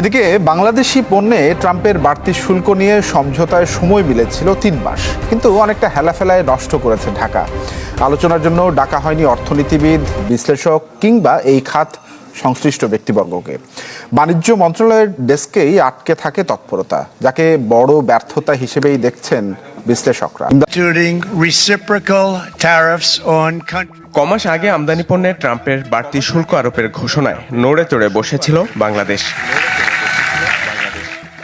এদিকে বাংলাদেশি পণ্যে ট্রাম্পের বাড়তি শুল্ক নিয়ে সমঝোতায় সময় মিলেছিল তিন মাস, কিন্তু অনেকটা হেলাফেলায় নষ্ট করেছে ঢাকা। আলোচনার জন্য ডাকা হয়নি অর্থনীতিবিদ, বিশ্লেষক কিংবা এই খাত সংশ্লিষ্ট ব্যক্তিবর্গকে। বাণিজ্য মন্ত্রণালয়ের ডেস্কেই আটকে থাকে তৎপরতা, যাকে বড় ব্যর্থতা হিসেবেই দেখছেন বিশ্লেষকরা. কমাস আগে আমদানি পণ্যে ট্রাম্পের বাড়তি শুল্ক আরোপের ঘোষণায় নড়ে চড়ে বসেছিল বাংলাদেশ।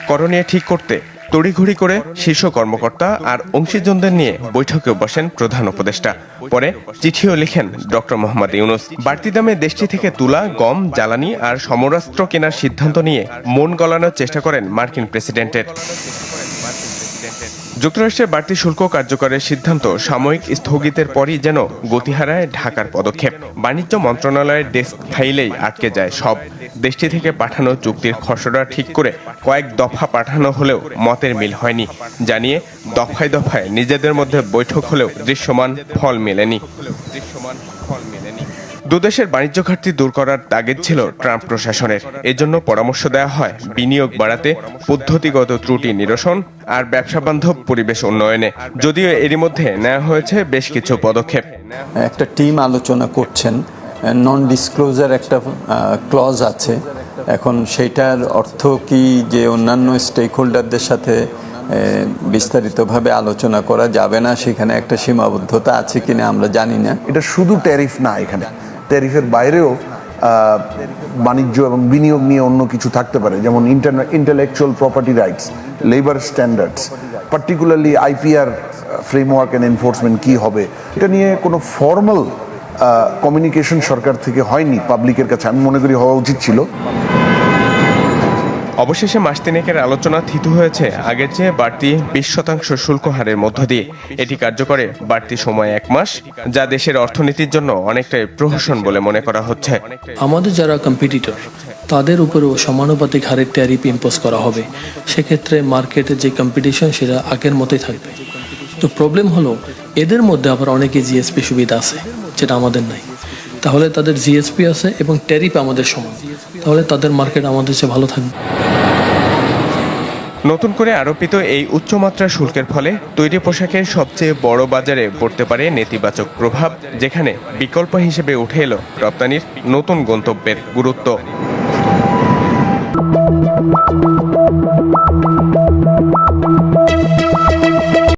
করণীয় ঠিক করতে তড়িঘড়ি করে শীর্ষ কর্মকর্তা আর অংশীজনদের নিয়ে বৈঠকেও বসেন প্রধান উপদেষ্টা। পরে চিঠিও লিখেন ডক্টর মোহাম্মদ ইউনুস। বাড়তি দামে দেশটি থেকে তুলা গম জ্বালানি আর সমরাস্ত্র কেনার সিদ্ধান্ত নিয়ে মন গলানোর চেষ্টা করেন মার্কিন প্রেসিডেন্টের। যুক্তরাষ্ট্রের বাড়তি শুল্ক কার্যকরের সিদ্ধান্ত সাময়িক স্থগিতের পরই যেন গতি হারায় ঢাকার পদক্ষেপ। বাণিজ্য মন্ত্রণালয়ের ডেস্ক ফাইলেই আটকে যায় সব। দেশটি থেকে পাঠানো চুক্তির খসড়া ঠিক করে কয়েক দফা পাঠানো হলেও মতের মিল হয়নি। জানিয়ে দফায় দফায় নিজেদের মধ্যে বৈঠক হলেও দৃশ্যমান ফল মেলেনি। দুদেশের বাণিজ্য ঘাটতি দূর করার তাগিদ ছিল ট্রাম্প প্রশাসনের। এজন্য পরামর্শ দেওয়া হয়, বিনিয়োগ বাড়াতে পদ্ধতিগত ত্রুটি নিরসন আর ব্যবসা বান্ধব পরিবেশ উন্নয়নে। যদিও এরই মধ্যে নেওয়া হয়েছে বেশ কিছু পদক্ষেপ। একটা টিম আলোচনা করছেন নন ডিসক্লোজার একটা ক্লজ আছে। এখন সেইটার অর্থ কি যে অন্যান্য স্টেক হোল্ডারদের সাথে বিস্তারিতভাবে আলোচনা করা যাবে না সেখানে একটা সীমাবদ্ধতা আছে কিনা আমরা জানি না। এটা শুধু ট্যারিফ না এখানে। ট্যারিফের বাইরেও বাণিজ্য এবং বিনিয়োগ নিয়ে অন্য কিছু থাকতে পারে, যেমন intellectual property rights labour standards particularly IPR framework and enforcement কী হবে, এটা নিয়ে কোনো ফর্মাল কমিউনিকেশন সরকার থেকে হয়নি পাবলিকের কাছে, আমি মনে করি হওয়া উচিত ছিল। অবশেষে মাস তিনেকের আলোচনা থিতু হয়েছে। আগের চেয়ে বাড়তি বিশ শতাংশ শুল্ক হারের মধ্য দিয়ে। এটি কার্যকরে বাড়তি সময় এক মাস, যা দেশের অর্থনীতির জন্য অনেকটাই প্রহসন বলে মনে করা হচ্ছে। আমাদের যারা কম্পিটিটর তাদের উপরেও সমানুপাতিক হারে ট্যারিফ ইম্পোজ করা হবে। সেক্ষেত্রে মার্কেটে যে কম্পিটিশন সেটা আগের মতোই থাকবে। তো প্রবলেম হলো, এদের মধ্যে আবার অনেকে জিএসপি সুবিধা আছে, যেটা আমাদের নাই। তাহলে তাদের জিএসপি আছে এবং ট্যারিফ আমাদের সমান। তাহলে তাদের মার্কেট আমাদের চেয়ে ভালো থাকবে। নতুন করে আরোপিত এই উচ্চমাত্রার শুল্কের ফলে তৈরি পোশাকের সবচেয়ে বড় বাজারে পড়তে পারে নেতিবাচক প্রভাব, যেখানে বিকল্প হিসেবে উঠে এলো রপ্তানির নতুন গন্তব্যের গুরুত্ব।